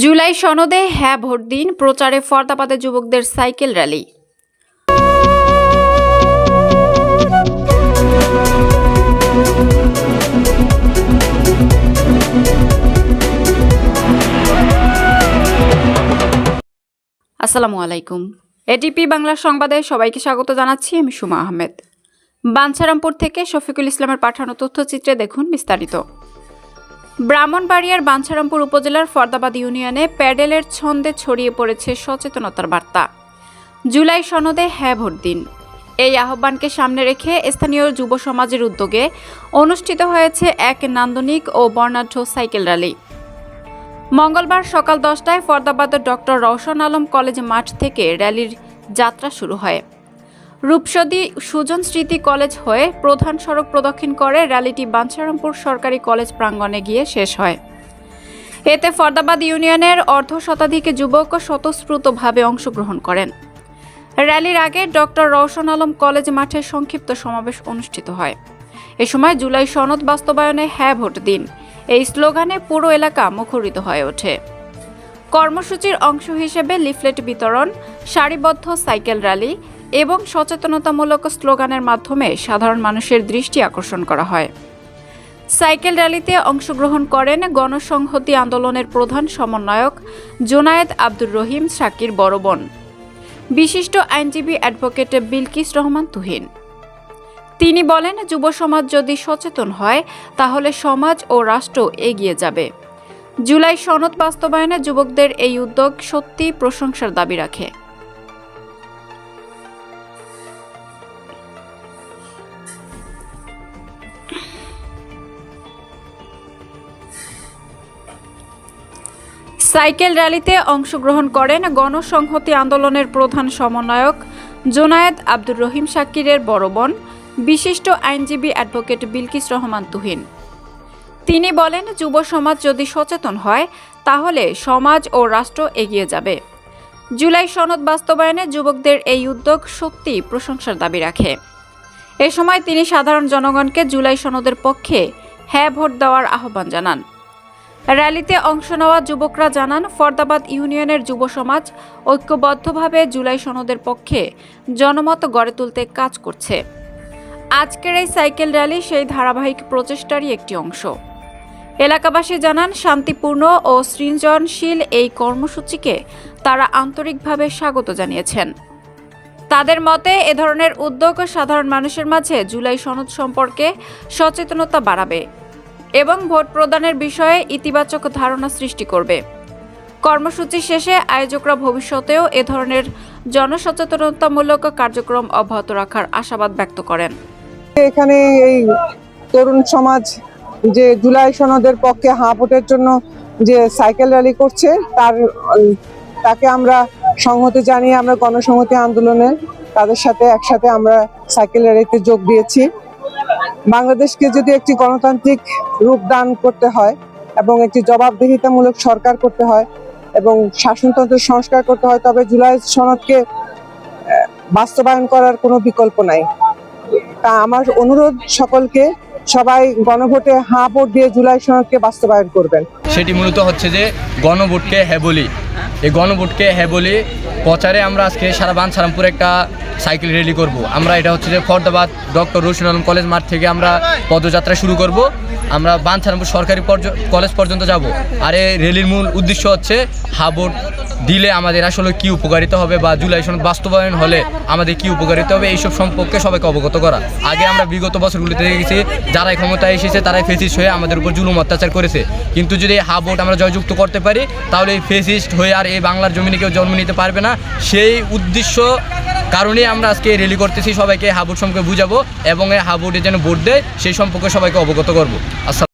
জুলাই সনদে হ্যাঁ ভোট দিন, প্রচারে ফর্দাবাদে যুবকদের সাইকেল র্যালি। আসসালামু আলাইকুম। এটিপি বাংলা সংবাদে সবাইকে স্বাগত জানাচ্ছি, আমি সুমা আহমেদ। বাঞ্ছারামপুর থেকে শফিকুল ইসলামের পাঠানো তথ্যচিত্রে দেখুন বিস্তারিত। ব্রাহ্মণবাড়িয়ার বাঞ্ছারামপুর উপজেলার ফরদাবাদ ইউনিয়নে প্যাডেলের ছন্দে ছড়িয়ে পড়েছে সচেতনতার বার্তা। জুলাই সনদে হ্যাঁ ভোট দিন। এই আহ্বানকে সামনে রেখে স্থানীয় যুব সমাজের উদ্যোগে অনুষ্ঠিত হয়েছে এক নান্দনিক ও বর্ণাঢ্য সাইকেল র্যালি। মঙ্গলবার সকাল দশটায় ফরদাবাদের ডক্টর রওশন আলম কলেজ মাঠ থেকে র্যালির যাত্রা শুরু হয়। রূপসদী সুজন স্মৃতি কলেজ হয়ে প্রধান সড়ক প্রদক্ষিণ করে র্যালিটি বাঞ্ছারামপুর সরকারি কলেজ প্রাঙ্গণে গিয়ে শেষ হয়। এতে ফরদাবাদ ইউনিয়নের অর্ধ শতাধিক যুবক স্বতঃস্ফূর্তভাবে অংশগ্রহণ করেন। র্যালির আগে ডক্টর রওশন আলম কলেজ মাঠে সংক্ষিপ্ত সমাবেশ অনুষ্ঠিত হয়। এ সময় জুলাই সনদ বাস্তবায়নে হ্যাঁ ভোট দিন। এই স্লোগানে পুরো এলাকা মুখরিত হয়ে ওঠে। কর্মসূচির অংশ হিসেবে লিফলেট বিতরণ, সারিবদ্ধ সাইকেল র্যালি এবং সচেতনতামূলক স্লোগানের মাধ্যমে সাধারণ মানুষের দৃষ্টি আকর্ষণ করা হয়। সাইকেল র্যালিতে অংশগ্রহণ করেন গণসংহতি আন্দোলনের প্রধান সমন্বয়ক জোনায়েদ আব্দুর রহিম শাকির বড়বন বিশিষ্ট আইনজীবী অ্যাডভোকেট বিলকিস রহমান তুহিন। তিনি বলেন, যুব সমাজ যদি সচেতন হয়, তাহলে সমাজ ও রাষ্ট্র এগিয়ে যাবে। জুলাই সনদ বাস্তবায়নে যুবকদের এই উদ্যোগ সত্যিই প্রশংসার দাবি রাখে। সাইকেল র্যালিতে অংশগ্রহণ করেন গণসংহতি আন্দোলনের প্রধান সমন্বয়ক জোনায়েদ আব্দুর রহিম শাকিরের বড় বোন, বিশিষ্ট আইনজীবী অ্যাডভোকেট বিলকিস রহমান তুহিন। তিনি বলেন, যুব সমাজ যদি সচেতন হয়, তাহলে সমাজ ও রাষ্ট্র এগিয়ে যাবে। জুলাই সনদ বাস্তবায়নে যুবকদের এই উদ্যোগ সত্যি প্রশংসার দাবি রাখে। এ সময় তিনি সাধারণ জনগণকে জুলাই সনদের পক্ষে হ্যাঁ ভোট দেওয়ার আহ্বান জানান। র্যালিতে অংশ নেওয়া যুবকরা জানান, ফরদাবাদ ইউনিয়নের যুব সমাজ ঐক্যবদ্ধভাবে জুলাই সনদের পক্ষে জনমত গড়ে তুলতে কাজ করছে। আজকের এই সাইকেল র্যালি সেই ধারাবাহিক প্রচেষ্টারই একটি অংশ। এলাকাবাসী জানান, শান্তিপূর্ণ ও সৃজনশীল এই কর্মসূচিকে তারা আন্তরিকভাবে স্বাগত জানিয়েছেন। তাদের মতে, এ ধরনের উদ্যোগ সাধারণ মানুষের মাঝে জুলাই সনদ সম্পর্কে সচেতনতা বাড়াবে। এবং ভোট প্রদানের বিষয়ে ইতিবাচক ধারণা সৃষ্টি করবে। কর্মসূচি শেষে আয়োজকরা ভবিষ্যতেও এ ধরনের জনসচেতনতামূলক কার্যক্রম অব্যাহত রাখার আশাবাদ ব্যক্ত করেন। এখানে এই তরুণ সমাজ যে জুলাই সনদের পক্ষে হাঁ ভোটের জন্য যে সাইকেল র্যালি করছে, তার, তাকে আমরা সংহতি জানিয়ে আমরা গণসংহতি আন্দোলনে তাদের সাথে একসাথে আমরা সাইকেল র্যালিতে যোগ দিয়েছি। বাংলাদেশকে যদি একটি গণতান্ত্রিক রূপ দান করতে হয় এবং একটি জবাবদিহিতামূলক সরকার করতে হয় এবং শাসনতন্ত্র সংস্কার করতে হয়, তবে জুলাই সনদকে বাস্তবায়ন করার কোনো বিকল্প নাই। তা আমার অনুরোধ সকলকে সবাই গণভোটে হাঁ ভোট দিয়ে জুলাই সনদকে বাস্তবায়ন করবেন। সেটি মূলত হচ্ছে যে গণভোটকে হ্যাঁ বলি। এই গণভোটকে হ্যাঁ বলি প্রচারে আমরা আজকে সারা বানসারামপুর একটা সাইকেল র্যালি করব। আমরা এটা হচ্ছে যে ফরদাবাদ ডক্টর রসুন আলম কলেজ মাঠ থেকে আমরা পদযাত্রা শুরু করব। আমরা বানসারামপুর সরকারি পর্য- কলেজ পর্যন্ত যাব। আর এই র্যালির মূল উদ্দেশ্য হচ্ছে হা ভোট দিলে আমাদের আসলে কি উপকারিতা হবে বা জুলাই সনদ বাস্তবায়ন হলে আমাদের কি উপকারিতা হবে, এইসব সম্পর্কে সবাইকে অবগত করা। আগে আমরা বিগত বছরগুলিতে দেখেছি, যারাই ক্ষমতায় এসেছে তারাই ফেসিস্ট হয়ে আমাদের উপর জুলুম অত্যাচার করেছে। কিন্তু যদি এই হা ভোট আমরা জয়যুক্ত করতে পারি, তাহলে এই ফেসিস্ট হয়ে আর এই বাংলার জমিনে কেউ জন্ম নিতে পারবে না। সেই উদ্দেশ্য কারণেই আমরা আজকে রেলি করতেছি, সবাইকে হাবুট সম্পর্কে বুঝাবো এবং এই হাবুটে যেন ভোট দেয়, সেই সম্পর্কে সবাইকে অবগত করব। আচ্ছা